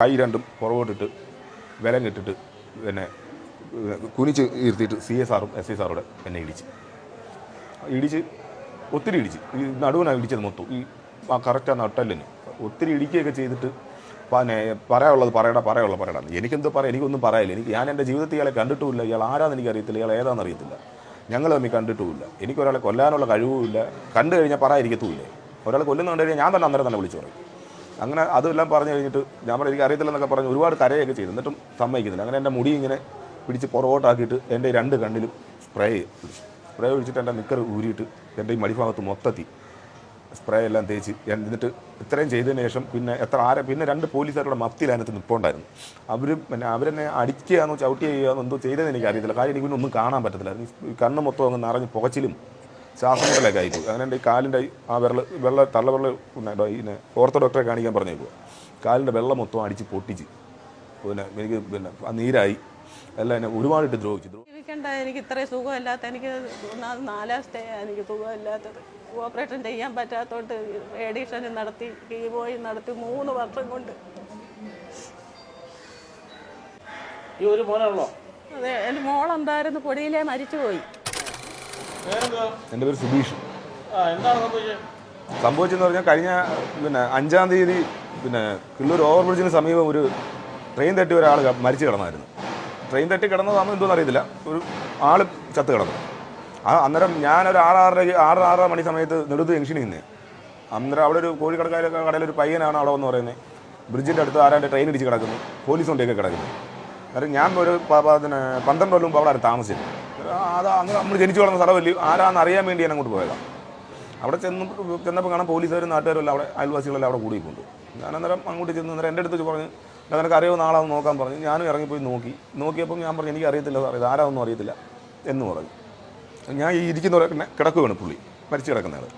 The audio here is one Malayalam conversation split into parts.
കൈ രണ്ടും പുറകോട്ടിട്ട് വിലം കെട്ടിട്ട് പിന്നെ കുനിച്ച് ഇരുത്തിയിട്ട് സി എസ് ആറും എസ് ഐ സാറോടെ എന്നെ ഇടിച്ച്. ഇടിച്ച് ഒത്തിരി ഇടിച്ച്. ഈ നടുവിനാണ് ഇടിച്ചത് മൊത്തം. ഈ ആ കറക്റ്റ് ആ നട്ടല്ലിന്. ഒത്തിരി ഇടിക്കുകയൊക്കെ ചെയ്തിട്ട് പിന്നെ പറയാനുള്ളത് പറയടാ പറയാനുള്ളത് പറയടാ. എനിക്കെന്ത് പറയാം എനിക്കൊന്നും പറയാനില്ല. എനിക്ക് ഞാൻ എന്റെ ജീവിതത്തിൽ ഇയാളെ കണ്ടിട്ടുമില്ല. ഇയാൾ ആരാന്ന് എനിക്കറിയത്തില്ല ഇയാൾ ഏതാണെന്ന് അറിയത്തില്ല. ഞങ്ങൾ തമ്മിൽ കണ്ടിട്ടുമില്ല. എനിക്കൊരാളെ കൊല്ലാനുള്ള കഴിവുമില്ല. കണ്ടു കഴിഞ്ഞാൽ പറയാതിരിക്കത്തുമില്ല. ഒരാളെ കൊല്ലുന്ന കണ്ടു കഴിഞ്ഞാൽ ഞാൻ തന്നെ അന്നേരം തന്നെ വിളിച്ചു പറയും. അങ്ങനെ അതെല്ലാം പറഞ്ഞു കഴിഞ്ഞിട്ട് ഞാൻ പറഞ്ഞു എനിക്ക് അറിയത്തില്ലെന്നൊക്കെ പറഞ്ഞ് ഒരുപാട് കരയൊക്കെ ചെയ്തു. എന്നിട്ടും സമ്മതിക്കുന്നില്ല. അങ്ങനെ എന്റെ മുടി ഇങ്ങനെ പിടിച്ച് പുറകോട്ടാക്കിയിട്ട് എന്റെ രണ്ട് കണ്ണിലും സ്പ്രേ സ്പ്രേ ഒഴിച്ചിട്ട് എന്റെ നിക്കർ ഊരിയിട്ട് എന്റെ ഈ മടിഭാഗത്ത് മൊത്തത്തി സ്പ്രേ എല്ലാം തേച്ച് എന്നിട്ട് ഇത്രയും ചെയ്തതിന് ശേഷം പിന്നെ എത്ര ആരെ പിന്നെ രണ്ട് പോലീസുകാരുടെ മഫ്തിയിൽ അതിനകത്ത് നിൽപ്പുണ്ടായിരുന്നു അവർ പിന്നെ അവരെന്നെ അടിക്കുകയാണോ ചവിട്ടി ചെയ്യുകയാണോ എന്തോ ചെയ്തതെന്ന് എനിക്ക് അറിയത്തില്ല കാര്യം എനിക്ക് പിന്നെ ഒന്നും കാണാൻ പറ്റത്തില്ല. കണ്ണ് മൊത്തം അങ്ങ് നിറഞ്ഞ് പുകച്ചിലും ശ്വാസം മുട്ടലൊക്കെ ആയിപ്പോയി അങ്ങനെ എന്റെ ഈ കാലിന്റെ ആ ആ വെള്ള വെള്ള ഉണ്ടായിട്ടോ പിന്നെ ഓർത്തോ ഡോക്ടറെ കാണിക്കാൻ പറഞ്ഞു പറഞ്ഞേക്കുക കാലിന്റെ വെള്ളം മൊത്തം അടിച്ച് പൊട്ടിച്ച്. പിന്നെ എനിക്ക് പിന്നെ ആ നീരായി. എല്ലാം എന്നെ ഒരുപാടിട്ട് ദ്രോഹിച്ചു. ദ്രോ- ജീവിക്കണ്ട എനിക്ക് ഇത്രയും സുഖമില്ലാത്ത എനിക്ക് നാലാം സ്റ്റേ എനിക്ക് സുഖമില്ലാത്തത്. ഓപ്പറേഷൻ ചെയ്യാൻ പറ്റാത്തതുകൊണ്ട് റേഡിയേഷൻ നടത്തി കീമോയി നടത്തി മൂന്ന് വർഷം കൊണ്ട്. ഈ ഒരു മോനാണല്ലോ? അതെ എന്റെ മോളുണ്ടായിരുന്നു പൊടിയിലേ മരിച്ചുപോയി. എന്റെ പേര് സുബീഷ്. സംഭവിച്ചെന്ന് പറഞ്ഞാൽ കഴിഞ്ഞ പിന്നെ അഞ്ചാം തീയതി പിന്നെ കിള്ളൂർ ഓവർ ബ്രിഡ്ജിന് സമീപം ഒരു ട്രെയിൻ തട്ടി ഒരാൾ മരിച്ചു കിടന്നായിരുന്നു. ട്രെയിൻ തട്ടി കിടന്നതാണോ എന്തോന്ന് അറിയത്തില്ല. ഒരു ആൾ ചത്ത് കിടന്നു. ആ അന്നേരം ഞാനൊരു ആറാറര ആറ് ആറര മണി സമയത്ത് നെടുത്ത് ജംഗ്ഷനിൽ നിന്ന് അന്നേരം അവിടെ ഒരു കോഴിക്കടക്കാരൊക്കെ കടയിൽ ഒരു പയ്യനാണ് അവിടെ വന്ന് പറയുന്നത് ബ്രിഡ്ജിന്റെ അടുത്ത് ആരാണ്ട് ട്രെയിൻ ഇടിച്ച് കിടക്കുന്നു. പോലീസ് കൊണ്ടൊക്കെ കിടക്കുന്നു. അന്നേരം ഞാൻ ഒരു പിന്നെ പന്ത്രണ്ട് കൊല്ലം മുമ്പ് അവിടെ താമസിച്ചത്. അത് അങ്ങ് നമ്മൾ ജനിച്ചു വളർന്ന സ്ഥലമല്ലേ ആരാന്ന് അറിയാൻ വേണ്ടി ഞാൻ അങ്ങോട്ട് പോയതാണ് അവിടെ ചെന്ന് ചെന്നപ്പോൾ കാണാൻ പോലീസുകാരും നാട്ടുകാരും എല്ലാം അവിടെ അയൽവാസികളെല്ലാം അവിടെ കൂടിയിട്ടുണ്ട്. ഞാൻ അന്നേരം അങ്ങോട്ട് ചെന്ന് അന്നേരം എന്റെ അടുത്ത് പറഞ്ഞു "ഞാൻ നിനക്ക് അറിയാവുന്ന ആളാന്ന് നോക്കാൻ പറഞ്ഞു ഞാനും ഇറങ്ങിപ്പോയി നോക്കി. നോക്കിയപ്പം ഞാൻ പറഞ്ഞു എനിക്ക് അറിയത്തില്ല സാർ ഇത് ആരാണെന്നും അറിയത്തില്ല എന്ന് പറഞ്ഞു. ഞാൻ ഈ ഇരിക്കുന്നവരെ പിന്നെ കിടക്കുകയാണ് പുള്ളി മരിച്ചു കിടക്കുന്നത്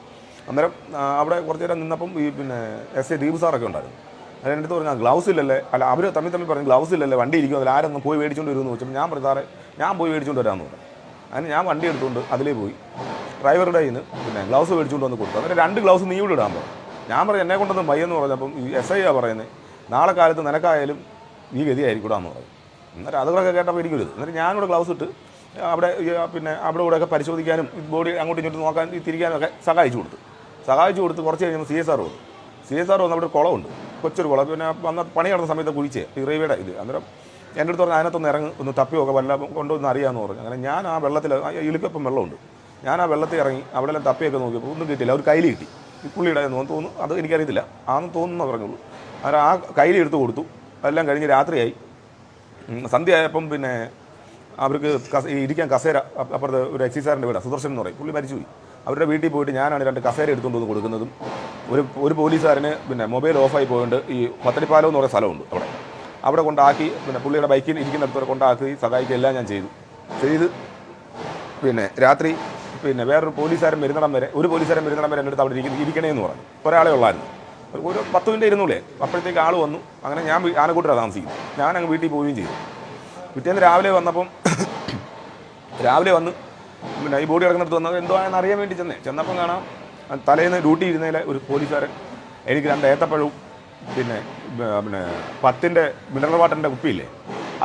അന്നേരം അവിടെ കുറച്ച് നേരം നിന്നപ്പം ഈ പിന്നെ എസ് എ ദീപ് സാറൊക്കെ ഉണ്ടായിരുന്നു. അതിന് എന്റെ അടുത്ത് പറഞ്ഞാൽ ഗ്ലൗസ് ഇല്ലല്ലേ? അല്ല അവർ തമ്മിൽ തമ്മിൽ പറഞ്ഞു ഗ്ലൗസ് ഇല്ലല്ലേ? വണ്ടി ഇരിക്കും അതിൽ പോയി മേടിച്ചുകൊണ്ട് വരുമെന്ന് വെച്ചപ്പോൾ ഞാൻ പറഞ്ഞു സാറേ ഞാൻ പോയി മേടിച്ചുകൊണ്ട് വരാമെന്ന് പറഞ്ഞു. അതിന് ഞാൻ വണ്ടി എടുത്തുകൊണ്ട് അതിലേ പോയി. ഡ്രൈവറുടെ കയ്യിൽ നിന്ന് പിന്നെ ഗ്ലൗസ് മേടിച്ചുകൊണ്ട് വന്ന് കൊടുത്തു. അങ്ങനെ രണ്ട് ഗ്ലൗസ് നീ ഇവിടെ ഇടാൻ പറഞ്ഞു ഞാൻ പറഞ്ഞു എന്നെ കൊണ്ടൊന്നും മയ്യെന്ന് പറഞ്ഞപ്പം ഈ എസ് ഐ ആ പറയുന്നത് നാളെ കാലത്ത് നിനക്കായാലും നീ ഗതിയായിരിക്കൂടാന്ന് പറഞ്ഞു എന്നിട്ട് അതുകളൊക്കെ കേട്ടപ്പോൾ എനിക്കൊരു എന്നിട്ട് ഞാനിവിടെ ഗ്ലൗസ് ഇട്ട് അവിടെ പിന്നെ അവിടെ ഇവിടെയൊക്കെ പരിശോധിക്കാനും ബോഡി അങ്ങോട്ടും ഇങ്ങോട്ടും നോക്കാൻ തിരിക്കാനും ഒക്കെ സഹായിച്ചു കൊടുത്തു. സഹായിച്ചു കൊടുത്ത് കുറച്ച് കഴിഞ്ഞപ്പോൾ സി എസ് ആർ വന്നു. സി എസ് ആർ വന്ന് അവിടെ കുളമുണ്ട്. കൊച്ചൊരു കുളം. പിന്നെ വന്ന പണി നടന്ന സമയത്ത് കുഴിച്ചേ ഈ റെയിൽവേയുടെ ഇത്. അന്നേരം എന്റെ അടുത്ത് പറഞ്ഞാൽ അതിനകത്തൊന്ന് ഇറങ്ങി ഒന്ന് തപ്പിയൊക്കെ വല്ല കൊണ്ടൊന്ന് അറിയാമെന്ന് പറഞ്ഞു. അങ്ങനെ ഞാൻ ആ വെള്ളത്തിൽ ഇളുക്കപ്പം വെള്ളമുണ്ട്. ഞാൻ ആ വെള്ളത്തിൽ ഇറങ്ങി അവിടെ എല്ലാം തപ്പിയൊക്കെ നോക്കിയപ്പോൾ ഒന്നും കിട്ടിയില്ല. ഒരു കയ്യിൽ കിട്ടി. ഈ പുള്ളിയുടെ തോന്നുന്നു അത് എനിക്കറിയത്തില്ല. ആന്ന് തോന്നുന്നു പറഞ്ഞുള്ളൂ അങ്ങനെ ആ കയ്യിൽ എടുത്ത് കൊടുത്തു. എല്ലാം കഴിഞ്ഞ് രാത്രിയായി. സന്ധ്യയായപ്പം പിന്നെ അവർക്ക് കസ ഇരിക്കാൻ കസേര അപ്പ- അപ്പുറത്ത് ഒരു എക്സൈസാറിന്റെ വീടാണ് സുദർശൻ എന്ന് പറയും. പുള്ളി മരിച്ചുപോയി. അവരുടെ വീട്ടിൽ പോയിട്ട് ഞാനാണ് രണ്ട് കസേര എടുത്തുകൊണ്ട് വന്ന് കൊടുക്കുന്നതും ഒരു ഒരു പോലീസുകാരന് പിന്നെ മൊബൈൽ ഓഫായി പോയിട്ട് ഈ പത്തടിപ്പാലം എന്ന് പറയുന്ന സ്ഥലമുണ്ട് അവിടെ. അവിടെ കൊണ്ടാക്കി പിന്നെ പുള്ളിയുടെ ബൈക്കിൽ ഇരിക്കുന്നിടത്തോടെ കൊണ്ടാക്കി സഹായിക്കുക എല്ലാം ഞാൻ ചെയ്തു. ചെയ്ത് പിന്നെ രാത്രി പിന്നെ വേറൊരു പോലീസുകാരൻ വരുന്നിടം വരെ ഒരു പോലീസുകാരൻ വരുന്നിടം വരെ എന്റെ അടുത്ത് അവിടെ ഇരിക്കുന്നു ഇരിക്കണേന്ന് പറഞ്ഞു. ഒരാളെ ഉള്ളായിരുന്നു. ഒരു- പത്ത് മിനിറ്റ് ഇരുന്നൂലേ? അപ്പോഴത്തേക്ക് ആൾ വന്നു. അങ്ങനെ ഞാൻ വീ- താമസിക്കുന്നു. ഞാൻ അങ്ങ് വീട്ടിൽ പോവുകയും ചെയ്തു. പിറ്റേന്ന് രാവിലെ വന്നപ്പം രാവിലെ വന്ന് പിന്നെ ഈ ബോഡി കിടക്കുന്നിടത്ത് വന്നത് എന്തോ ആണെന്ന് അറിയാൻ വേണ്ടി ചെന്നേ. ചെന്നപ്പം കാണാം തലേന്ന് ഡ്യൂട്ടി ഇരുന്നതിലെ ഒരു പോലീസുകാരൻ എനിക്ക് രണ്ട് ഏത്തപ്പഴവും പിന്നെ പിന്നെ പത്തിന്റെ മിനറൽ വാട്ടറിന്റെ കുപ്പിയില്ലേ?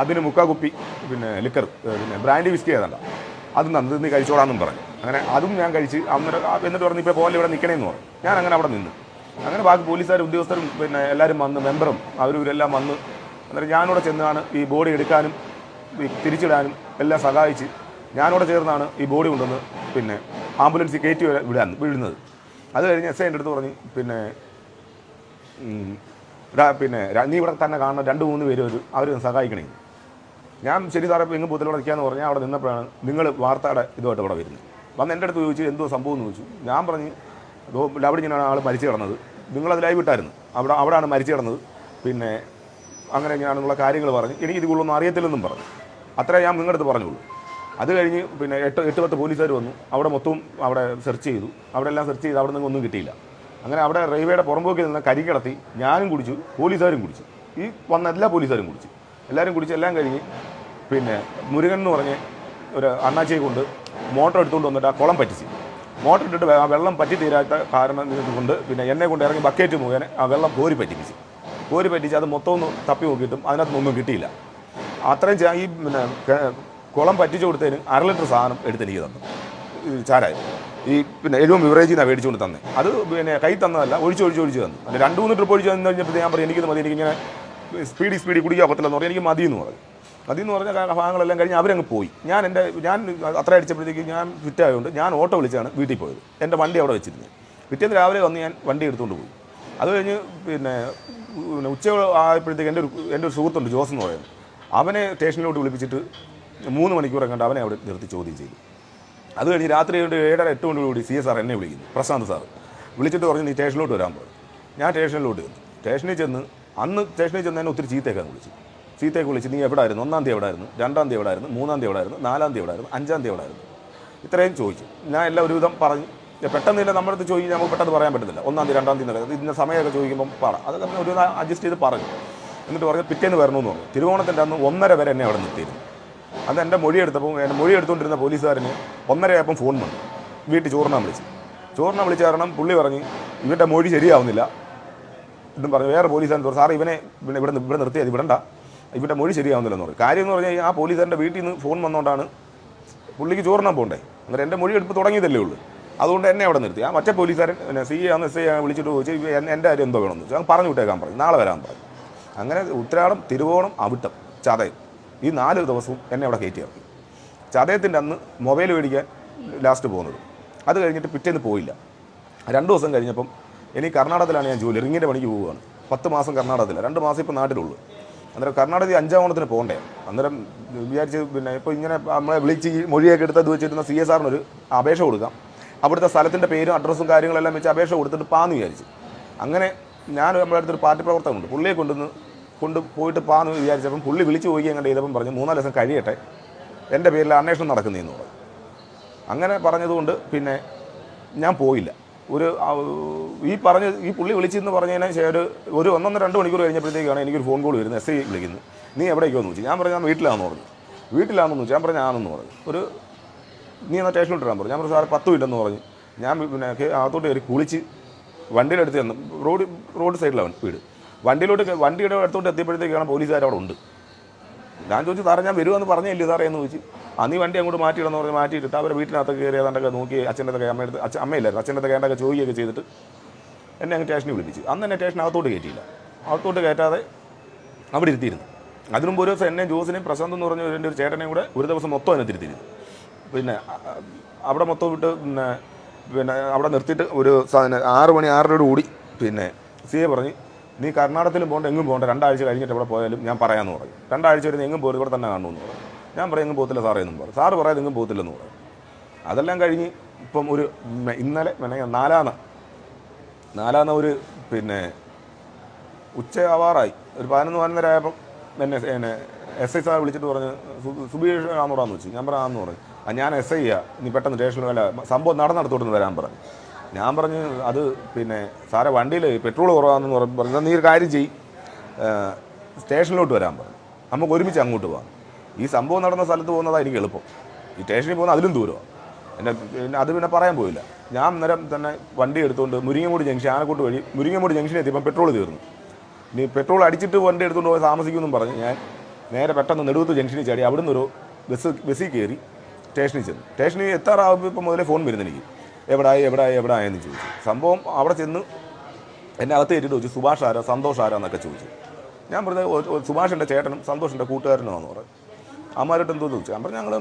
അതിന് മുക്കാ കുപ്പി പിന്നെ ലിക്കർ പിന്നെ ബ്രാൻഡി വിസ്കി ഏതാണ്ട. അത് നന്ദി നീ കഴിച്ചോളാന്നും പറഞ്ഞു. അങ്ങനെ അതും ഞാൻ കഴിച്ച് അന്നേരം എന്നിട്ട് പറഞ്ഞു ഇപ്പോൾ പോലെ ഇവിടെ നിൽക്കണേന്ന് പറഞ്ഞു. ഞാൻ അങ്ങനെ അവിടെ നിന്നു. അങ്ങനെ ബാക്കി പോലീസുകാരും ഉദ്യോഗസ്ഥരും പിന്നെ എല്ലാവരും വന്ന് മെമ്പറും അവരും ഇവരെല്ലാം വന്ന് അന്നേരം ഞാനിവിടെ ചെന്നാണ് ഈ ബോഡി എടുക്കാനും ഈ തിരിച്ചിടാനും എല്ലാം സഹായിച്ച് ഞാനിവിടെ ചേർന്നാണ് ഈ ബോഡി കൊണ്ടുവന്ന് പിന്നെ ആംബുലൻസിൽ കയറ്റി വിടാൻ വിടുന്നത്. അത് കഴിഞ്ഞ് എസ് ഐ എന്റെ അടുത്ത് പറഞ്ഞ് പിന്നെ പിന്നെ നീ ഇവിടെ തന്നെ കാണുന്ന രണ്ട് മൂന്ന് പേര് ഒരു അവർ സഹായിക്കണേ. ഞാൻ ശരി സാറേ ഇപ്പോൾ ഇങ്ങ് ബൂത്തിലൂടെ നിൽക്കാന്ന് പറഞ്ഞാൽ അവിടെ നിന്നപ്പോഴാണ് നിങ്ങൾ വാർത്തയുടെ ഇതുമായിട്ട് ഇവിടെ വരുന്നത്. വന്ന് എന്റെ അടുത്ത് ചോദിച്ചു എന്തോ സംഭവം എന്ന് ചോദിച്ചു. ഞാൻ പറഞ്ഞ് "ദോ, അവിടെ ഇങ്ങനെയാണ് ആൾ മരിച്ചു കിടന്നത്. നിങ്ങളത് ലൈവ് ഇട്ടായിരുന്നു. അവിടെ അവിടെയാണ് മരിച്ചു കിടന്നത്. പിന്നെ അങ്ങനെ ഇങ്ങനെയാണെന്നുള്ള കാര്യങ്ങൾ പറഞ്ഞ് എനിക്ക് ഇത് കൂടുതലൊന്നും അറിയത്തില്ലെന്നും പറഞ്ഞു. അത്രേ ഞാൻ നിങ്ങളുടെ അടുത്ത് പറഞ്ഞുള്ളൂ. അത് കഴിഞ്ഞ് പിന്നെ എട്ട് എട്ട് പത്ത് പോലീസുകാർ വന്നു. അവിടെ മൊത്തവും അവിടെ സെർച്ച് ചെയ്തു. അവിടെ എല്ലാം സെർച്ച് ചെയ്ത് അവിടെ നിന്ന് ഒന്നും കിട്ടിയില്ല. അങ്ങനെ അവിടെ റെയിൽവേയുടെ പുറമ്പോക്കിൽ നിന്ന് കരി കിടത്തി ഞാനും കുടിച്ചു പോലീസുകാരും കുടിച്ചു. ഈ വന്ന എല്ലാ പോലീസുകാരും കുടിച്ചു. എല്ലാവരും കുടിച്ച് എല്ലാം കഴിഞ്ഞ് പിന്നെ മുരുകൻ എന്ന് പറഞ്ഞ് ഒരു അണ്ണാച്ചിയെ കൊണ്ട് മോട്ടോർ എടുത്തുകൊണ്ട് വന്നിട്ട് ആ കുളം പറ്റിച്ച്. മോട്ടർ ഇട്ടിട്ട് ആ വെള്ളം പറ്റി തീരാത്ത കാരണം കൊണ്ട് പിന്നെ എന്നെ കൊണ്ട് ഇറങ്ങി ബക്കറ്റ് മുഖേന ആ വെള്ളം കോരി പറ്റിപ്പിച്ച്. കോരി പറ്റിച്ച് അത് മൊത്തം ഒന്ന് തപ്പി നോക്കിയിട്ടും അതിനകത്തൊന്നും കിട്ടിയില്ല. അത്രയും ഈ പിന്നെ കുളം പറ്റിച്ചു കൊടുത്തതിന് അര ലിറ്റർ സാധനം എടുത്ത് എനിക്ക് തന്നു. ചാരായി. ഈ പിന്നെ എഴുപത് ബിവറേജിൽ നിന്നാണ് മേടിച്ചുകൊണ്ട് തന്നെ. അത് പിന്നെ കൈ തന്നതല്ല ഒഴിച്ച് ഒഴിച്ച് ഒഴിച്ച് തന്നു. അല്ല രണ്ട് മൂന്ന് ട്രിപ്പ് ഒഴിച്ച് തന്നു കഴിഞ്ഞപ്പോൾ ഞാൻ പറയും എനിക്കിത് മതി എനിക്കിങ്ങനെ സ്പീഡി സ്പീഡി കുടിക്കാൻ പറ്റില്ലെന്ന് പറഞ്ഞു. എനിക്ക് മതി എന്ന് പറഞ്ഞു. മതി എന്ന് പറഞ്ഞ ഭാഗങ്ങളെല്ലാം കഴിഞ്ഞ് അവരങ്ങ് പോയി. ഞാൻ എന്റെ ഞാൻ അത്ര അടിച്ചപ്പോഴത്തേക്ക് ഞാൻ ഫിറ്റായതുകൊണ്ട് ഞാൻ ഓട്ടോ വിളിച്ചാണ് വീട്ടിൽ പോയത്. എന്റെ വണ്ടി അവിടെ വെച്ചിരുന്നത് പിറ്റേന്ന് രാവിലെ വന്ന് ഞാൻ വണ്ടി എടുത്തുകൊണ്ട് പോയി. അത് കഴിഞ്ഞ് പിന്നെ പിന്നെ ഉച്ച ആയപ്പോഴത്തേക്ക് എന്റെ ഒരു എന്റെ ഒരു സുഹൃത്തുണ്ട് ജോസ് എന്ന് പറയുന്നത്. അവനെ സ്റ്റേഷനിലോട്ട് വിളിപ്പിച്ചിട്ട് മൂന്ന് മണിക്കൂർ കണ്ട് അവനെ അവിടെ നിർത്തി ചോദ്യം ചെയ്തു. അത് കഴിഞ്ഞ് രാത്രി ഒരു ഏഴര എട്ട് മണിയോടുകൂടി സി എസ് ആർ എന്നെ വിളിക്കുന്നു പ്രശാന്ത് സാർ വിളിച്ചിട്ട് പറഞ്ഞു നീ സ്റ്റേഷനിലോട്ട് വരാൻ പറഞ്ഞു ഞാൻ സ്റ്റേഷനിലോട്ട് ചെന്നു. സ്റ്റേഷനിൽ ചെന്ന് അന്ന് സ്റ്റേഷനിൽ ചെന്ന് എന്നെ ഒത്തിരി ചീത്തയൊക്കെ വിളിച്ചു ചീത്തയൊക്കെ വിളിച്ച് നീ എവിടെ ആയിരുന്നു ഒന്നാം തീയതി എവിടെ ആയിരുന്നു രണ്ടാം തീയതി എവിടെ ആയിരുന്നു മൂന്നാം തീയതി എവിടെ ആയിരുന്നു നാലാം തീയതി എവിടെ ആയിരുന്നു അഞ്ചാം തീയതി എവിടെ ആയിരുന്നു ഇത്രയും ചോദിച്ചു. ഞാൻ എല്ലാം ഒരുവിധം പറഞ്ഞു. പെട്ടെന്ന് ഇല്ല നമ്മുടെ അടുത്ത് ചോദിക്കും നമുക്ക് പെട്ടെന്ന് പറയാൻ പറ്റത്തില്ല. ഒന്നാം തീയതി രണ്ടാം തീയതി എന്നൊക്കെ. ഇന്ന സമയമൊക്കെ ചോദിക്കുമ്പോൾ പറ. അതൊക്കെ ഒരു അഡ്ജസ്റ്റ് ചെയ്ത് പറഞ്ഞു. എന്നിട്ട് പറഞ്ഞു പിറ്റേന്ന് വരണമെന്ന് പറഞ്ഞു. തിരുവോണത്തിന്റെ അന്ന് ഒന്നര വരെ എന്നെ അവിടെ നിർത്തിയിരുന്നു. അന്ന് എന്റെ മൊഴി എടുത്തപ്പോൾ എന്റെ മൊഴി എടുത്തുകൊണ്ടിരുന്ന പോലീസുകാരന് ഒന്നരയായപ്പം ഫോൺ വന്നു. വീട്ടിൽ ചോറിനാൻ വിളിച്ചു. ചോറിനാൻ വിളിച്ച കാരണം പുള്ളി പറഞ്ഞ് ഇവന്റെ മൊഴി ശരിയാവുന്നില്ല. ഇതും പറഞ്ഞു. വേറെ പോലീസുകാരൻ പറഞ്ഞു സാർ ഇവനെ പിന്നെ ഇവിടെ ഇവിടെ നിർത്തിയത് വിടണ്ട. ഇവന്റെ മൊഴി ശരിയാവുന്നില്ലെന്ന് പറഞ്ഞു. കാര്യം എന്ന് പറഞ്ഞാൽ ആ പോലീസുകാരന്റെ വീട്ടിൽ നിന്ന് ഫോൺ വന്നുകൊണ്ടാണ് പുള്ളിക്ക് ചോറിനാൻ പോകണ്ടേ അന്നേരം എന്റെ മൊഴി എടുപ്പ് തുടങ്ങിയതല്ലേ ഉള്ളൂ. അതുകൊണ്ട് എന്നെ അവിടെ നിർത്തി. ആ മറ്റേ പോലീസുകാരൻ പിന്നെ സി ആന്ന് എസ് ഐ വിളിച്ചിട്ട് ചോദിച്ചു "ഇവ എന്റെ കാര്യം എന്തോ വേണമെന്ന്? ചോദിച്ചു പറഞ്ഞു വിട്ടേക്കാൻ പറഞ്ഞു. നാളെ വരാൻ പറഞ്ഞു. അങ്ങനെ ഉത്രാടം തിരുവോണം അവിട്ടം ചതയം. ഈ നാല് ദിവസവും എന്നെ അവിടെ കയറ്റി ഇറക്കി. ചതയത്തിന്റെ അന്ന് മൊബൈൽ മേടിക്കാൻ ലാസ്റ്റ് പോകുന്നത്. അത് കഴിഞ്ഞിട്ട് പിറ്റേന്ന് പോയില്ല. രണ്ട് ദിവസം കഴിഞ്ഞപ്പം എനിക്ക് കർണാടകത്തിലാണ് ഞാൻ ജോലി. റിങ്ങിന്റെ പണിക്ക് പോവുകയാണ്. പത്ത് മാസം കർണാടകത്തിലാണ് രണ്ട് മാസം ഇപ്പോൾ നാട്ടിലുള്ളൂ. അന്നേരം കർണാടകത്തിൽ അഞ്ചാം ഓണത്തിന് പോകണ്ടേ? അന്നേരം വിചാരിച്ച് പിന്നെ ഇപ്പോൾ ഇങ്ങനെ നമ്മളെ വിളിച്ച് മൊഴിയൊക്കെ എടുത്ത് അത് വെച്ചിരുന്ന സി എസ് ആറിനൊരു അപേക്ഷ കൊടുക്കാം. അവിടുത്തെ സ്ഥലത്തിന്റെ പേരും അഡ്രസ്സും കാര്യങ്ങളെല്ലാം വെച്ച് അപേക്ഷ കൊടുത്തിട്ട് പാന്ന് വിചാരിച്ച്. അങ്ങനെ ഞാൻ നമ്മുടെ അടുത്തൊരു പാർട്ടി പ്രവർത്തകനുണ്ട്. പുള്ളിയെ കൊണ്ടുവന്ന് കൊണ്ട് പോയിട്ട് പാന്ന് വിചാരിച്ചപ്പം പുള്ളി വിളിച്ച് പോയി കണ്ട് ചെയ്തപ്പം പറഞ്ഞു മൂന്നാൽ ദിവസം കഴിയട്ടെ. എന്റെ പേരിൽ അന്വേഷണം നടക്കുന്നതെന്ന് പറഞ്ഞു. അങ്ങനെ പറഞ്ഞതുകൊണ്ട് പിന്നെ ഞാൻ പോയില്ല. ഒരു ഈ പറഞ്ഞ ഈ പുള്ളി വിളിച്ചെന്ന് പറഞ്ഞതിന് ശേഷം ഒരു ഒരു ഒന്നൊന്ന് രണ്ട് മണിക്കൂർ കഴിഞ്ഞപ്പോഴത്തേക്കാണ് എനിക്കൊരു ഫോൺ കോൾ വരുന്നത് എസ് ഐ വിളിക്കുന്നു. നീ എവിടേക്കോന്ന് ചോദിച്ചു? ഞാൻ പറഞ്ഞു ഞാൻ വീട്ടിലാണെന്ന് പറഞ്ഞു. വീട്ടിലാണെന്ന് ചോദിച്ചു. ഞാൻ പറഞ്ഞു ആണെന്ന് പറഞ്ഞു. ഒരു നീ എന്നാൽ സ്റ്റേഷനിലോട്ട് ഇടാൻ പറഞ്ഞു. ഞാൻ പറഞ്ഞു സാറ് പത്ത് മിനിറ്റെന്ന് പറഞ്ഞു. ഞാൻ പിന്നെ അകത്തോട്ട് കയറി കുളിച്ച് വണ്ടിയിലെടുത്ത് ചെന്ന് റോഡ് റോഡ് സൈഡിലാണ് വീട്. വണ്ടിയിലോട്ട് വണ്ടിയുടെ അടുത്തോട്ട് എത്തിയപ്പോഴത്തേക്കാണ് പോലീസുകാർ അവിടെ ഉണ്ട്. ഞാൻ ചോദിച്ചു സാറേ ഞാൻ വരുമെന്ന് പറഞ്ഞില്ലേ സാറേ? എന്ന് ചോദിച്ചു ആ ഈ വണ്ടി അങ്ങോട്ട് മാറ്റിയിടന്ന് പറഞ്ഞ് മാറ്റിയിട്ട് അവരെ വീട്ടിനകത്തൊക്കെ കയറി ഏതാണ്ടൊക്കെ നോക്കി അച്ഛന്റെ അതൊക്കെ അമ്മയുടെ അച്ഛൻ അമ്മയില്ലായിരുന്നു അച്ഛന്റെ അതൊക്കെ ഏതാണ്ടൊക്കെ ചോദിക്കുകയൊക്കെ ചെയ്തിട്ട് എന്നെ അങ്ങ് സ്റ്റേഷനിൽ വിളിപ്പിച്ചു. അന്ന് എന്നെ സ്റ്റേഷൻ അകത്തോട്ട് കയറ്റിയില്ല. അകത്തോട്ട് കയറ്റാതെ അവിടെ ഇരുത്തിയിരുന്നു. അതിനും ഒരു ദിവസം എന്നെ ജോസിനെയും പ്രശാന്ത് എന്ന് പറഞ്ഞ ഒരു ചേട്ടനെയും കൂടെ ഒരു ദിവസം മൊത്തം എന്നെ തിരുത്തിരുന്നു പിന്നെ അവിടെ മൊത്തം വിട്ട് പിന്നെ പിന്നെ അവിടെ നിർത്തിയിട്ട് ഒരു ആറ് മണി ആറരയോട് കൂടി പിന്നെ സി എ പറഞ്ഞ് നീ കർണാടകത്തിലും പോകണ്ട എങ്ങും പോകണ്ട. രണ്ടാഴ്ച കഴിഞ്ഞിട്ട് എവിടെ പോയാലും ഞാൻ പറയാമെന്ന് പറയും. രണ്ടാഴ്ച വരുന്ന എങ്ങും പോയത് ഇവിടെ തന്നെ കാണുമെന്ന് പറയും. ഞാൻ പറയും എങ്ങും പോകത്തില്ല സാറേ എന്നും പറയും. സാറ് പറയാതെ എങ്ങും പോകത്തില്ലെന്ന് പറയും. അതെല്ലാം കഴിഞ്ഞ് ഇപ്പം ഒരു ഇന്നലെ മെനങ്ങ നാലാന്ന. നാലാന്ന ഒരു പിന്നെ ഉച്ചയാവാറായി. ഒരു പതിനൊന്ന് പതിനൊന്നര ആയപ്പം എന്നെ എന്നെ എസ് ഐ സാർ വിളിച്ചിട്ട് പറഞ്ഞ് "സു- സുബീഷ് ആന്നോടാന്ന് വെച്ചു ഞാൻ പറയാമെന്ന് പറഞ്ഞു. ഞാൻ എസ് ഐ ആ നീ പെട്ടെന്ന് സ്റ്റേഷനിൽ വല്ല സംഭവം നടന്നെടുത്തോട്ട് വരാൻ പറഞ്ഞു. ഞാൻ പറഞ്ഞു അത് പിന്നെ സാറെ വണ്ടിയിൽ പെട്രോൾ കുറവാണെന്ന് പറഞ്ഞു നീ ഒരു കാര്യം ചെയ്യ്. സ്റ്റേഷനിലോട്ട് വരാൻ പറഞ്ഞു നമുക്ക് ഒരുമിച്ച് അങ്ങോട്ട് പോകാം ഈ സംഭവം നടന്ന സ്ഥലത്ത് പോകുന്നതാണ് എനിക്ക് എളുപ്പം. ഈ സ്റ്റേഷനിൽ പോകുന്ന അതിലും ദൂരമാണ് എന്നെ അത് പിന്നെ പറയാൻ പോയില്ല. ഞാൻ അന്നേരം തന്നെ വണ്ടി എടുത്തുകൊണ്ട് മുരിങ്ങമൂടി ജംഗ്ഷൻ ആനക്കോട്ട് വഴി മുരിങ്ങമൂടി ജംഗ്ഷനിൽ എത്തിയപ്പോൾ പെട്രോൾ തീർന്നു. ഇനി പെട്രോൾ അടിച്ചിട്ട് വണ്ടി എടുത്തുകൊണ്ട് പോയി താമസിക്കുമെന്നും പറഞ്ഞ് ഞാൻ നേരെ പെട്ടെന്ന് നെടുവത്ത് ജംഗ്ഷനിൽ ചാടി അവിടുന്ന് ഒരു ബസ് ബസ്സിൽ കയറി സ്റ്റേഷനിൽ ചെന്നു. സ്റ്റേഷനിൽ എത്താറാകുമ്പോൾ ഇപ്പം മുതലേ ഫോൺ വരുന്നു എനിക്ക് എവിടായി എവിടായി എവിടായെന്ന് ചോദിച്ചു. സംഭവം അവിടെ ചെന്ന് എന്നെ അകത്ത് കയറ്റിട്ട് ചോദിച്ചു സുഭാഷ് ആരാ? സന്തോഷ് ആരാ എന്നൊക്കെ ചോദിച്ചു. ഞാൻ പറഞ്ഞത് സുഭാഷിന്റെ ചേട്ടനും സന്തോഷിന്റെ കൂട്ടുകാരനുമാണെന്ന് പറഞ്ഞു. അമ്മാരോട്ട് എന്തോ ചോദിച്ചു. ഞാൻ പറഞ്ഞു ഞങ്ങൾ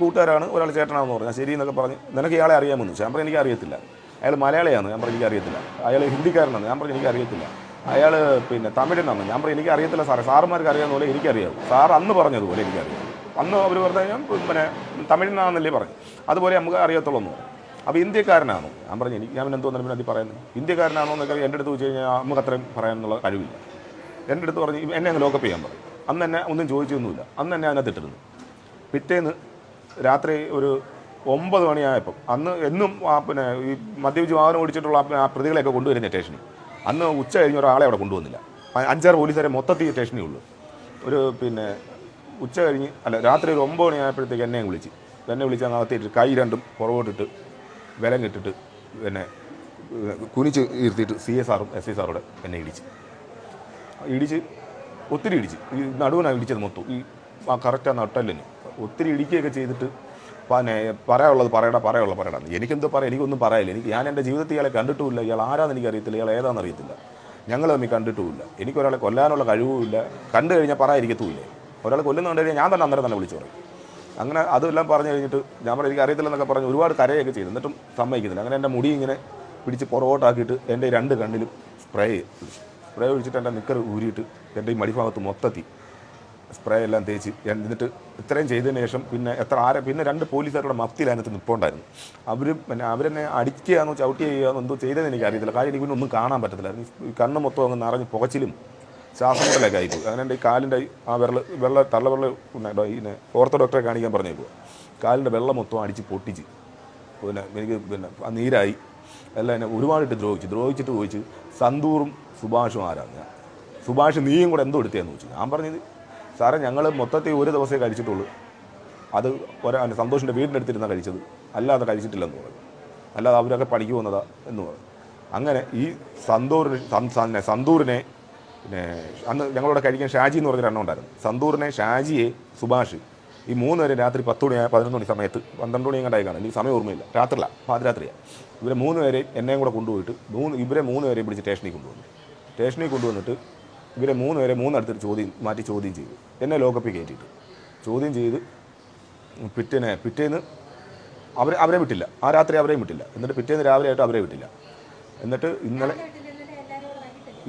കൂട്ടുകാരാണ് ഒരാൾ ചേട്ടനാണെന്ന് പറഞ്ഞു. ശരി എന്നൊക്കെ പറഞ്ഞു നിനക്ക് ഇയാളെ അറിയാമെന്ന് ചോദിച്ചു. ഞാൻ പറഞ്ഞു എനിക്ക് അറിയത്തില്ല. അയാൾ മലയാളിയാണ് ഞാൻ പറഞ്ഞു എനിക്കറിയത്തില്ല അയാൾ ഹിന്ദിക്കാരനാണ് ഞാൻ പറഞ്ഞു എനിക്കറിയത്തില്ല അയാൾ പിന്നെ തമിഴനാണ് ഞാൻ പറഞ്ഞു എനിക്ക് അറിയത്തില്ല സാറേ. സാറുമാർക്ക് അറിയാവുന്ന പോലെ എനിക്കറിയാവും. സാർ അന്ന് പറഞ്ഞതുപോലെ എനിക്കറിയാം അന്ന് അവർ പറഞ്ഞു ഞാൻ പിന്നെ തമിഴനാണെന്നല്ലേ പറഞ്ഞു. അതുപോലെ നമുക്ക് അറിയത്തുള്ളൂ എന്ന് പറഞ്ഞു. അപ്പോൾ ഇന്ത്യക്കാരനാണോ? ഞാൻ പറഞ്ഞു എനിക്ക് ഞാൻ എന്തോ പിന്നെ അത് പറയുന്നത് ഇന്ത്യക്കാരനാണോ എന്നൊക്കെ എന്റെ അടുത്ത് ചോദിച്ചു കഴിഞ്ഞാൽ നമുക്ക് അത്രയും പറയാനുള്ള കഴിവില്ല. എന്റെ അടുത്ത് പറഞ്ഞു എന്നെ അങ്ങ് ലോക്കപ്പ് ചെയ്യാൻ പറഞ്ഞു അന്ന് എന്നെ ഒന്നും ചോദിച്ചൊന്നുമില്ല. അന്ന് എന്നെ അതിനകത്ത് ഇട്ടിരുന്നു പിറ്റേന്ന് രാത്രി ഒരു ഒമ്പത് മണിയായപ്പം അന്ന് എന്നും ആ പിന്നെ ഈ മദ്യപിച്ച് വാഹനം ഓടിച്ചിട്ടുള്ള ആ- പ്രതികളെയൊക്കെ കൊണ്ടുവരുന്ന സ്റ്റേഷനിൽ. അന്ന് ഉച്ച കഴിഞ്ഞ ഒരാളെ അവിടെ കൊണ്ടുവന്നില്ല. അഞ്ചാറ് പോലീസുകാരെ മൊത്തത്തിൽ സ്റ്റേഷനേ ഉള്ളൂ. ഒരു പിന്നെ ഉച്ച കഴിഞ്ഞ് അല്ല രാത്രി ഒരു ഒമ്പത് മണിയായപ്പോഴത്തേക്ക് എന്നെ വിളിച്ച്. എന്നെ വിളിച്ച് അകത്തിട്ട് കൈ രണ്ടും പുറകോട്ടിട്ട് വിലം കെട്ടിട്ട് പിന്നെ കുനിച്ച് ഇരുത്തിയിട്ട് സി എസ് ആറും എസ് ഐ സാറോടെ എന്നെ ഇടിച്ച്. ഇടിച്ച് ഒത്തിരി ഇടിച്ച്. ഈ നടുവിനാണ് ഇടിച്ചത് മൊത്തം. ഈ ആ കറക്റ്റ് ആ നട്ടല്ലിന്. ഒത്തിരി ഇടിക്കുകയൊക്കെ ചെയ്തിട്ട് പിന്നെ പറയാനുള്ളത് പറയടാ പറയാനുള്ളത് പറയടാ. എനിക്കെന്തോ പറയാം എനിക്കൊന്നും പറയാനില്ല. എനിക്ക് ഞാൻ എന്റെ ജീവിതത്തിൽ ഇയാളെ കണ്ടിട്ടുമില്ല. ഇയാൾ ആരാന്ന് എനിക്കറിയത്തില്ല. ഇയാൾ ഏതാണെന്ന് അറിയത്തില്ല. ഞങ്ങൾ തമ്മിൽ കണ്ടിട്ടുമില്ല. എനിക്കൊരാളെ കൊല്ലാനുള്ള കഴിവുമില്ല. കണ്ടു കഴിഞ്ഞാൽ പറയാതിരിക്കത്തുമില്ല. ഒരാളെ കൊല്ലുന്നുണ്ടെങ്കിൽ ഞാൻ തന്നെ അന്നേരം തന്നെ വിളിച്ചു പറയും. അങ്ങനെ അതെല്ലാം പറഞ്ഞു കഴിഞ്ഞിട്ട് ഞാൻ പറഞ്ഞു എനിക്ക് അറിയത്തില്ലെന്നൊക്കെ പറഞ്ഞ് ഒരുപാട് കരയൊക്കെ ചെയ്തു. എന്നിട്ടും സമ്മതിക്കുന്നില്ല. അങ്ങനെ എന്റെ മുടി ഇങ്ങനെ പിടിച്ച് പുറകോട്ടാക്കിയിട്ട് എന്റെ രണ്ട് കണ്ണിലും സ്പ്രേ ചെയ്തു. സ്പ്രേ ഒഴിച്ചിട്ട് എന്റെ നിക്കർ ഊരിയിട്ട് എന്റെ ഈ മടിഭാഗത്ത് മൊത്തത്തി. സ്പ്രേ എല്ലാം തേച്ച് എന്നിട്ട് ഇത്രയും ചെയ്തതിന് ശേഷം പിന്നെ എത്ര ആരെ പിന്നെ രണ്ട് പോലീസുകാരുടെ മഫ്തിയിൽ അതിനകത്ത് നിൽപ്പുണ്ടായിരുന്നു അവർ പിന്നെ അവരെന്നെ അടിക്കുകയാണോ ചവിട്ടി ചെയ്യുകയാണോ എന്തോ ചെയ്തതെന്ന് എനിക്ക് അറിയത്തില്ല കാര്യം എനിക്ക് പിന്നെ ഒന്നും കാണാൻ പറ്റത്തില്ലായിരുന്നു കണ്ണ് മൊത്തം അങ്ങ് നിറഞ്ഞ് പുകച്ചിലും ശ്വാസം മുട്ടലൊക്കെ ആയിപ്പോയി. അങ്ങനെ എന്റെ കാലിന്റെ ആ വിരൽ വെള്ള തള്ള വെള്ള പിന്നെ ഓർത്തോ ഡോക്ടറെ കാണിക്കാൻ പറഞ്ഞേക്കുക കാലിന്റെ വെള്ളം മൊത്തം അടിച്ച് പൊട്ടിച്ച്. പിന്നെ എനിക്ക് പിന്നെ ആ നീരായി. എല്ലാം എന്നെ ഒരുപാടിട്ട് ദ്രോഹിച്ചു ദ്രോഹിച്ചിട്ട് ചോദിച്ച് സന്തൂറും സുഭാഷും ആരാണ് ഞാൻ? സുഭാഷ് നീയും കൂടെ എന്തോ എടുത്തേന്ന് ചോദിച്ചു. ഞാൻ പറഞ്ഞത് സാറേ ഞങ്ങൾ മൊത്തത്തിൽ ഒരു ദിവസമേ കഴിച്ചിട്ടുള്ളൂ. അത് ഒരാ സന്തോഷിന്റെ വീടിന്റെ അടുത്തിരുന്നാണ് കഴിച്ചത്. അല്ലാതെ കഴിച്ചിട്ടില്ലെന്ന് പറഞ്ഞു. അല്ലാതെ അവരൊക്കെ പണിക്ക് പോകുന്നതാ എന്ന് പറഞ്ഞു. അങ്ങനെ ഈ സന്തൂറിന് സന്തൂറിനെ പിന്നെ അന്ന് ഞങ്ങളോട് കഴിക്കാൻ ഷാജി എന്ന് പറഞ്ഞൊരു എണ്ണം ഉണ്ടായിരുന്നു. സന്തൂറിനെ ഷാജിയെ സുഭാഷ് ഈ മൂന്ന് പേര് രാത്രി പത്ത് മണി പതിനൊന്ന് മണി സമയത്ത് പന്ത്രണ്ട് മണി കണ്ടായി കാണാം. എനിക്ക് സമയം ഓർമ്മയില്ല. രാത്രിയില്ല പാതിരാത്രിയാണ് ഇവരെ മൂന്ന് പേരെ എന്നെയും കൂടെ കൊണ്ടുപോയിട്ട് മൂന്ന് ഇവരെ മൂന്ന് പേരെയും പിടിച്ച് സ്റ്റേഷനിൽ കൊണ്ടുവന്നു. സ്റ്റേഷനിൽ കൊണ്ടുവന്നിട്ട് ഇവരെ മൂന്ന് പേരെ മൂന്നടുത്ത് ചോദ്യം മാറ്റി ചോദ്യം ചെയ്തു. എന്നെ ലോക്കപ്പിൽ കയറ്റിയിട്ട്. ചോദ്യം ചെയ്ത് പിറ്റേനെ പിറ്റേന്ന് അവരെ അവരെ വിട്ടില്ല. ആ രാത്രി അവരെയും വിട്ടില്ല. എന്നിട്ട് പിറ്റേന്ന് രാവിലെ ആയിട്ട് അവരെ വിട്ടില്ല. എന്നിട്ട് ഇന്നലെ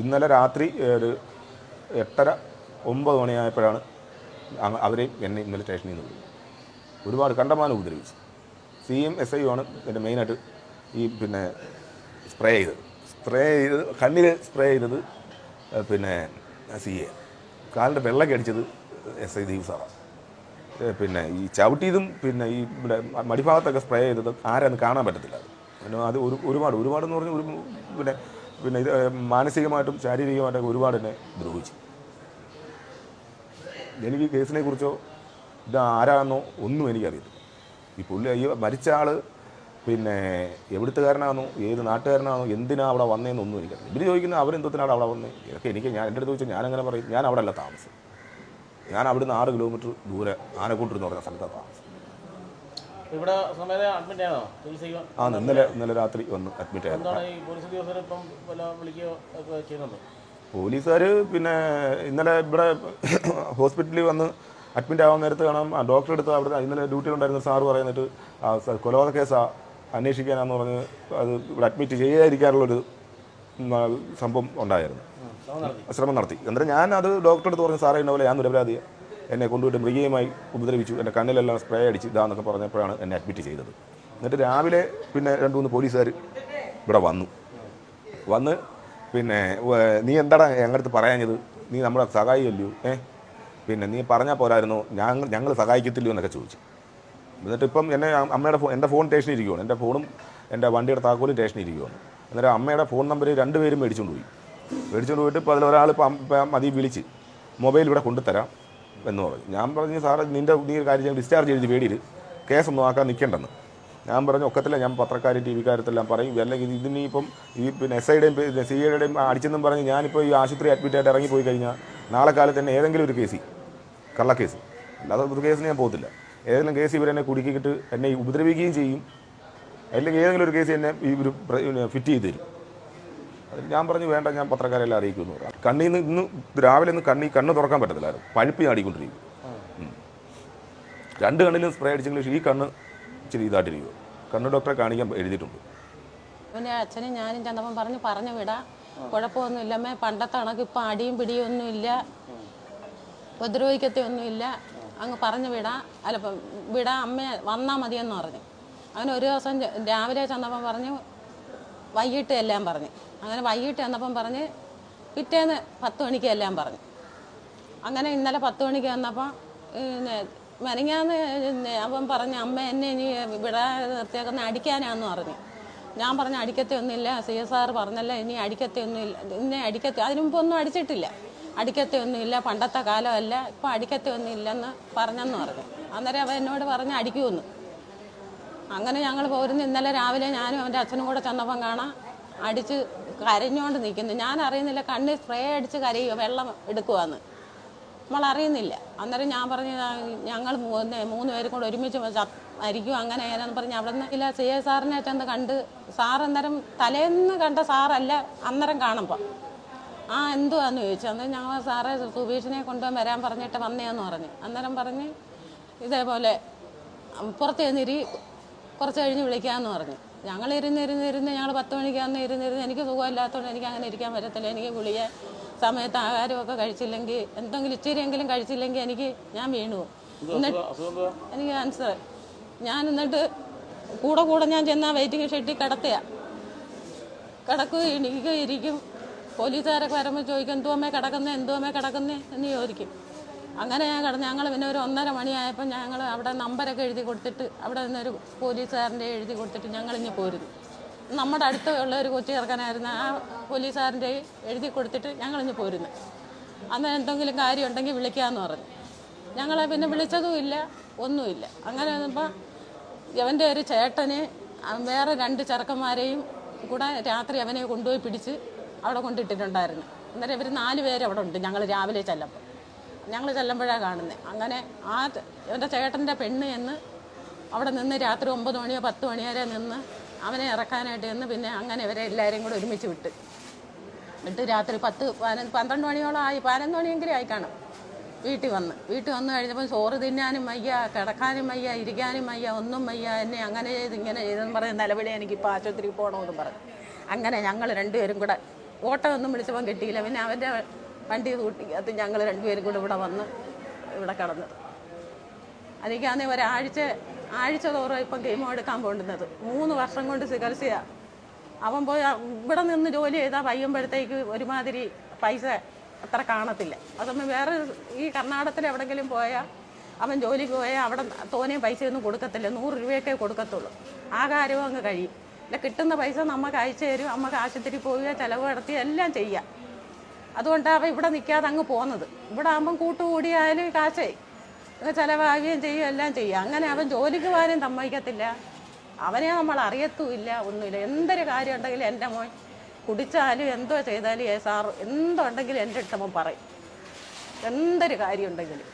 ഇന്നലെ രാത്രി ഒരു എട്ടര ഒമ്പത് മണിയായപ്പോഴാണ് അവരെയും എന്നെ ഇന്നലെ സ്റ്റേഷനിൽ നിന്ന് വിളിച്ചത് ഒരുപാട് കണ്ടമാനം ഉപദ്രവിച്ചു. സി എം എസ് ഐ ആണ് എന്റെ മെയിനായിട്ട് ഈ പിന്നെ സ്പ്രേ ചെയ്തത്. സ്പ്രേ ചെയ്തത് കണ്ണിൽ സ്പ്രേ ചെയ്തത് പിന്നെ സി എ കാലിന്റെ വെള്ളമൊക്കെ അടിച്ചത് എസ് ഐ ദീപ് സാറാണ് പിന്നെ ഈ ചവിട്ടിയതും പിന്നെ ഈ ഇവിടെ മടിഭാഗത്തൊക്കെ സ്പ്രേ ചെയ്തത് ആരാന്ന് കാണാൻ പറ്റത്തില്ല. പിന്നെ അത് ഒരു ഒരുപാട് ഒരുപാടെന്ന് പറഞ്ഞാൽ ഒരു പിന്നെ പിന്നെ ഇത് മാനസികമായിട്ടും ശാരീരികമായിട്ടും ഒരുപാട് എന്നെ ദ്രോഹിച്ചു. എനിക്ക് കേസിനെ കുറിച്ചോ ഇത് ആരാണെന്നോ ഒന്നും എനിക്കറിയില്ല ഈ പുള്ളി ഈ മരിച്ച ആൾ പിന്നെ എവിടുത്തുകാരനാണോ ഏത് നാട്ടുകാരനാണോ എന്തിനാ അവിടെ വന്നതെന്നൊന്നും എനിക്കറിയില്ല ഇവർ ചോദിക്കുന്നത് അവരെന്തോത്തിനാണ് അവിടെ വന്നത് ഇതൊക്കെ എനിക്ക് ഞാൻ എന്റെ അടുത്ത് ഞാൻ അങ്ങനെ പറയും ഞാൻ അവിടെ അല്ല താമസം. ഞാൻ അവിടുന്ന് ആറ് കിലോമീറ്റർ ദൂരെ ആനക്കൂട്ടർ എന്ന് പറഞ്ഞ സ്ഥലത്താണ് താമസം. ഇവിടെ അഡ്മിറ്റ് ആണോ ആ ഇന്നലെ ഇന്നലെ രാത്രി വന്ന് അഡ്മിറ്റ് ആയിരുന്നു പോലീസുകാർ പിന്നെ ഇന്നലെ ഇവിടെ ഹോസ്പിറ്റലിൽ വന്ന് അഡ്മിറ്റ് ആവാൻ നേരത്ത് കാണാം. ആ ഡോക്ടറെ അടുത്ത് അവിടെ ഇന്നലെ ഡ്യൂട്ടിയിലുണ്ടായിരുന്ന സാറ് പറയുന്നിട്ട് കൊലപാതക കേസാ അന്വേഷിക്കാനാന്ന് പറഞ്ഞ് അത് ഇവിടെ അഡ്മിറ്റ് ചെയ്യാതിരിക്കാനുള്ളൊരു സംഭവം ഉണ്ടായിരുന്നു. ശ്രമം നടത്തി. എന്നിട്ട് ഞാൻ അത് ഡോക്ടറെ അടുത്ത് പറഞ്ഞു സാറേ ഉണ്ടാവില്ല ഞാൻ നിരപരാധിയാണ് എന്നെ കൊണ്ടുപോയിട്ട് മൃഗീയമായി ഉപദ്രവിച്ചു. എന്റെ കണ്ണിലെല്ലാം സ്പ്രേ അടിച്ച് ഇതാന്നൊക്കെ പറഞ്ഞപ്പോഴാണ് എന്നെ അഡ്മിറ്റ് ചെയ്തത്. എന്നിട്ട് രാവിലെ പിന്നെ രണ്ട് മൂന്ന് പോലീസുകാർ ഇവിടെ വന്നു. വന്ന് പിന്നെ നീ എന്താടാ ഞങ്ങളടുത്ത് പറയാഞ്ഞത്? നീ നമ്മളെ സഹായിക്കല്ലോ ഏ പിന്നെ നീ പറഞ്ഞാൽ പോരായിരുന്നു? ഞങ്ങൾ ഞങ്ങൾ സഹായിക്കത്തില്ലയോ എന്നൊക്കെ ചോദിച്ചു. എന്നിട്ട് ഇപ്പം എന്നെ അമ്മയുടെ ഫോൺ എന്റെ ഫോൺ സ്റ്റേഷനിൽ ഇരിക്കുവാണ്. എന്റെ ഫോണും എന്റെ വണ്ടിയുടെ താക്കോലും സ്റ്റേഷനിൽ ഇരിക്കുവാണ്. എന്നിട്ട് അമ്മയുടെ ഫോൺ നമ്പർ രണ്ടുപേരും മേടിച്ചുകൊണ്ട് പോയി. മേടിച്ചുകൊണ്ട് പോയിട്ട് ഇപ്പോൾ അതിലൊരാൾ ഇപ്പം മതി വിളിച്ച് മൊബൈൽ ഇവിടെ കൊണ്ടുതരാം എന്ന് പറഞ്ഞു. ഞാൻ പറഞ്ഞു സാറേ നിന്റെ നീ ഒരു കാര്യം ഡിസ്ചാർജ് ചെയ്ത് പേടിയിൽ കേസൊന്നും ആക്കാൻ നിൽക്കേണ്ടെന്ന് ഞാൻ പറഞ്ഞു ഒക്കത്തില്ല ഞാൻ പത്രക്കാരും ടി വിക്കാരത്തെല്ലാം പറയും. അല്ലെങ്കിൽ ഇതിനിപ്പം ഈ പിന്നെ എസ് ഐയുടെയും സി ഐയുടെയും അടിച്ചെന്നും പറഞ്ഞ് ഞാനിപ്പോൾ ഈ ആശുപത്രി അഡ്മിറ്റ് ആയിട്ട് ഇറങ്ങിപ്പോയി കഴിഞ്ഞാൽ നാളെ കാലത്ത് തന്നെ ഏതെങ്കിലും ഒരു കേസി കള്ളക്കേസ്. അല്ലാതെ ഒരു കേസിന് ഞാൻ പോകത്തില്ല. ഏതെങ്കിലും കേസ് ഇവരെന്നെ കുടുക്കിയിട്ട് എന്നെ ഉപദ്രവിക്കുകയും ചെയ്യും. അല്ലെങ്കിൽ ഏതെങ്കിലും ഒരു കേസ് എന്നെ ഇവർ ഫിറ്റ് ചെയ്ത് തരും. അതിന് ഞാൻ പറഞ്ഞു വേണ്ട ഞാൻ പത്രക്കാരെല്ലാം അറിയിക്കുന്നു. കണ്ണിൽ നിന്ന് ഇന്ന് രാവിലെ ഒന്ന് കണ്ണി കണ്ണ് തുറക്കാൻ പറ്റത്തില്ലായിരുന്നു. പഴുപ്പ് ചാടിക്കൊണ്ടിരിക്കും രണ്ട് കണ്ണിലും സ്പ്രേ അടിച്ചെങ്കിലും ഈ കണ്ണ് ഇച്ചിരി ഇതായിട്ടിരിക്കും കണ്ണ് ഡോക്ടറെ കാണിക്കാൻ എഴുതിയിട്ടുണ്ട്. അച്ഛനും ഞാനും ചന്തപ്പം പറഞ്ഞു പറഞ്ഞു വിടാ. കുഴപ്പമൊന്നുമില്ലമ്മേ. പണ്ടത്തെ കണക്ക് ഇപ്പം അടിയും പിടിയും ഒന്നുമില്ല. ഉപദ്രവിക്കത്തൊന്നുമില്ല അങ്ങ് പറഞ്ഞു വിടാ. അല്ല വിടാ അമ്മ വന്നാൽ മതിയെന്ന് പറഞ്ഞു. അങ്ങനെ ഒരു ദിവസം രാവിലെ ചെന്നപ്പം പറഞ്ഞു വൈകിട്ട് എല്ലാം പറഞ്ഞ്. അങ്ങനെ വൈകിട്ട് വന്നപ്പം പറഞ്ഞ് പിറ്റേന്ന് പത്ത് മണിക്ക് എല്ലാം പറഞ്ഞു. അങ്ങനെ ഇന്നലെ പത്ത് മണിക്ക് വന്നപ്പോൾ മെനങ്ങാന്ന് അവൻ പറഞ്ഞ അമ്മ എന്നെ ഇനി ഇവിടെ നിർത്തിയേക്കുന്ന അടിക്കാനാന്ന് പറഞ്ഞു. ഞാൻ പറഞ്ഞ അടിക്കത്തെ ഒന്നുമില്ല. സി എസ് ആർ പറഞ്ഞല്ല ഇനി അടിക്കത്തെ ഒന്നുമില്ല ഇനി അടിക്കത്തെ അതിനു മുമ്പ് ഒന്നും അടിച്ചിട്ടില്ല. അടിക്കത്തെ ഒന്നുമില്ല പണ്ടത്തെ കാലമല്ല ഇപ്പം അടിക്കത്തെ ഒന്നുമില്ലെന്ന് പറഞ്ഞെന്ന് പറഞ്ഞു. അന്നേരം അവൻ എന്നോട് പറഞ്ഞ് അടിക്കുമെന്ന്. അങ്ങനെ ഞങ്ങൾ പോരുന്ന. ഇന്നലെ രാവിലെ ഞാനും അവന്റെ അച്ഛനും കൂടെ ചെന്നപ്പം കാണാം അടിച്ച് കരഞ്ഞുകൊണ്ട് നിൽക്കുന്നു ഞാൻ അറിയുന്നില്ല കണ്ണിൽ സ്പ്രേ അടിച്ച് കരയുക വെള്ളം എടുക്കുവാന്ന്. നമ്മൾ അറിയുന്നില്ല അന്നേരം ഞാൻ പറഞ്ഞു ഞങ്ങൾ മൂന്ന് മൂന്ന് പേരും കൂടെ ഒരുമിച്ച് മരിക്കും അങ്ങനെ ഏതാന്ന് പറഞ്ഞ് അവിടെ നിന്ന് ഇല്ല സി. എ. സാറിനെ ചെന്ന് കണ്ട് സാർ അന്നേരം തലേന്ന് കണ്ട സാറല്ല അന്നേരം കാണുമ്പോൾ ആ എന്തുവാന്ന് ചോദിച്ചു? അന്നേരം ഞങ്ങൾ സാറെ സുബീഷിനെ കൊണ്ടുപോകാൻ വരാൻ പറഞ്ഞിട്ട് വന്നേന്ന് പറഞ്ഞു. അന്നേരം പറഞ്ഞ് ഇതേപോലെ പുറത്ത് ചെന്നിരി കുറച്ച് കഴിഞ്ഞ് വിളിക്കാമെന്ന് പറഞ്ഞു. ഞങ്ങൾ ഇരുന്ന് ഇരുന്ന് ഇരുന്ന് ഞങ്ങൾ പത്ത് മണിക്കാന്ന് ഇരുന്നിരുന്ന് എനിക്ക് സുഖമില്ലാത്തതുകൊണ്ട് എനിക്ക് അങ്ങനെ ഇരിക്കാൻ പറ്റത്തില്ല. എനിക്ക് ഗുളിയെ സമയത്ത് ആഹാരമൊക്കെ കഴിച്ചില്ലെങ്കിൽ എന്തെങ്കിലും ഇച്ചിരിയെങ്കിലും കഴിച്ചില്ലെങ്കിൽ എനിക്ക് ഞാൻ വീണു. എന്നിട്ട് എനിക്ക് ക്യാൻസർ ഞാൻ എന്നിട്ട് കൂടെ കൂടെ ഞാൻ ചെന്നാ വെയിറ്റിംഗ് ഷെഡിൽ കിടത്തുക. കിടക്കുക എണീക്കുക ഇരിക്കും. പോലീസുകാരൊക്കെ വരുമ്പോൾ ചോദിക്കും എന്തുവമ്മേ കിടക്കുന്നേ? എന്തുവമ്മേ കിടക്കുന്നേ? എന്ന് ചോദിക്കും. അങ്ങനെ കിടന്ന് ഞങ്ങൾ പിന്നെ ഒരു ഒന്നര മണിയായപ്പോൾ ഞങ്ങൾ അവിടെ നമ്പരൊക്കെ എഴുതി കൊടുത്തിട്ട് അവിടെ നിന്നൊരു പോലീസുകാരന്റെ എഴുതി കൊടുത്തിട്ട് ഞങ്ങൾ ഇനി പോരുന്നു. നമ്മുടെ അടുത്ത് ഉള്ള ഒരു കൊച്ചു ചെറുക്കനായിരുന്നു ആ പോലീസുകാരന്റെ എഴുതി കൊടുത്തിട്ട് ഞങ്ങൾ ഇനി പോരുന്നു. അന്ന് എന്തെങ്കിലും കാര്യം ഉണ്ടെങ്കിൽ വിളിക്കാമെന്ന് പറഞ്ഞു. ഞങ്ങളെ പിന്നെ വിളിച്ചതും ഇല്ല ഒന്നുമില്ല. അങ്ങനെ വന്നപ്പോൾ ഇവന്റെ ഒരു ചേട്ടനെ വേറെ രണ്ട് ചെറുക്കന്മാരെയും കൂടെ രാത്രി അവനെ കൊണ്ടുപോയി പിടിച്ച് അവിടെ കൊണ്ടിട്ടിട്ടുണ്ടായിരുന്നു. അന്നേരം ഇവർ നാല് പേര് അവിടെ ഉണ്ട് ഞങ്ങൾ രാവിലെ ചെല്ലുമ്പോൾ ഞങ്ങൾ ചെല്ലുമ്പോഴാണ് കാണുന്നത് അങ്ങനെ ആ എന്റെ ചേട്ടന്റെ പെണ്ണ് എന്ന് അവിടെ നിന്ന് രാത്രി ഒമ്പത് മണിയോ പത്ത് മണി വരെ നിന്ന് അവനെ ഇറക്കാനായിട്ട് നിന്ന് പിന്നെ അങ്ങനെ ഇവരെ എല്ലാവരെയും കൂടെ ഒരുമിച്ച് വിട്ട്. വിട്ട് രാത്രി പത്ത് പതിനൊന്ന് പന്ത്രണ്ട് മണിയോളം ആയി. പതിനൊന്ന് മണിയെങ്കിലും ആയി കാണും. വീട്ടിൽ വന്ന്. വീട്ടിൽ വന്ന് കഴിഞ്ഞപ്പോൾ ചോറ് തിന്നാനും വയ്യ കിടക്കാനും വയ്യ ഇരിക്കാനും വയ്യ ഒന്നും വയ്യ എന്നെ അങ്ങനെ ചെയ്ത് ഇങ്ങനെ ചെയ്തെന്ന് പറഞ്ഞ് നിലവിളി എനിക്കിപ്പോൾ ആശുപത്രിയിൽ പോകണമെന്ന് പറഞ്ഞു. അങ്ങനെ ഞങ്ങൾ രണ്ടുപേരും കൂടെ ഓട്ടോ ഒന്നും വിളിച്ചപ്പോൾ കിട്ടിയില്ല. പിന്നെ അവന്റെ വണ്ടി കൂട്ടിക്കകത്ത് ഞങ്ങൾ രണ്ടുപേരും കൂടെ ഇവിടെ വന്ന് ഇവിടെ കടന്നത് എനിക്കാണെങ്കിൽ ഒരാഴ്ച ആഴ്ച തോറും ഇപ്പം ഗെയിമോ എടുക്കാൻ പോണ്ടുന്നത് മൂന്ന് വർഷം കൊണ്ട് ചികിത്സയാണ് അവൻ പോയി ഇവിടെ നിന്ന് ജോലി ചെയ്താൽ വയ്യുമ്പോഴത്തേക്ക് ഒരുമാതിരി പൈസ അത്ര കാണത്തില്ല. അതൊന്നും വേറെ ഈ കർണാടകത്തിൽ എവിടെങ്കിലും പോയാൽ അവൻ ജോലിക്ക് പോയാൽ അവിടെ തോനെയും പൈസയൊന്നും കൊടുക്കത്തില്ല. നൂറ് രൂപയൊക്കെ കൊടുക്കത്തുള്ളൂ. ആ കാര്യവും അങ്ങ് കഴിയും. അല്ല കിട്ടുന്ന പൈസ നമുക്ക് അയച്ചു തരും നമുക്ക് ആശുപത്രി പോവുക ചിലവ് നടത്തി എല്ലാം ചെയ്യാം. അതുകൊണ്ടാണ് അവൻ ഇവിടെ നിൽക്കാതെ അങ്ങ് പോകുന്നത് ഇവിടെ ആകുമ്പം കൂട്ടുകൂടിയായാലും കാശേ. ചിലവാകുകയും ചെയ്യും എല്ലാം ചെയ്യും അങ്ങനെ അവൻ ജോലിക്ക് പോകാനും സമ്മതിക്കത്തില്ല. അവനെ നമ്മൾ അറിയത്തുമില്ല ഒന്നുമില്ല. എന്തൊരു കാര്യം ഉണ്ടെങ്കിലും എന്റെ മോൻ കുടിച്ചാലും എന്തോ ചെയ്താലും ഏ സാർ എന്തുണ്ടെങ്കിലും എന്റെ അടുത്ത് അവൻ പറയും. എന്തൊരു കാര്യം ഉണ്ടെങ്കിലും.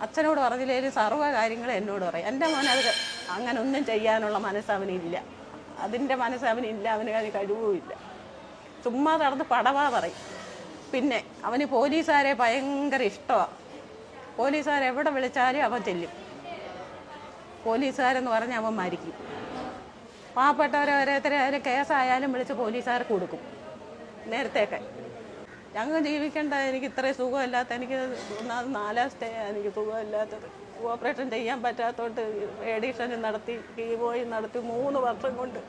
അച്ഛനോട് പറഞ്ഞില്ലേലും സർവ കാര്യങ്ങൾ എന്നോട് പറയും. എന്റെ മോൻ അത് അങ്ങനെ ഒന്നും ചെയ്യാനുള്ള മനസ്സ് അവനില്ല. അതിന്റെ മനസ്സവനില്ല അവന് അതിന് കഴിവുമില്ല. ചുമ്മാ നടന്ന് പടവാ പറയും. പിന്നെ അവന് പോലീസുകാരെ ഭയങ്കര ഇഷ്ടമാണ് പോലീസുകാർ എവിടെ വിളിച്ചാലും അവൻ ചെല്ലും. പോലീസുകാരെന്ന് പറഞ്ഞാൽ അവൻ മരിക്കും. പാവപ്പെട്ടവരെ ഓരോരുത്തരെ ഒരു കേസായാലും വിളിച്ച് പോലീസുകാർക്ക് കൊടുക്കും. നേരത്തെയൊക്കെ. ഞങ്ങൾ ജീവിക്കേണ്ട എനിക്ക് ഇത്രയും സുഖമില്ലാത്ത എനിക്ക് ഒന്നാമത് നാലാം സ്റ്റേ എനിക്ക് സുഖമില്ലാത്തത്. ഓപ്പറേഷൻ ചെയ്യാൻ പറ്റാത്തതുകൊണ്ട് റേഡിയേഷൻ നടത്തി കീമോയും നടത്തി മൂന്ന് വർഷം കൊണ്ട്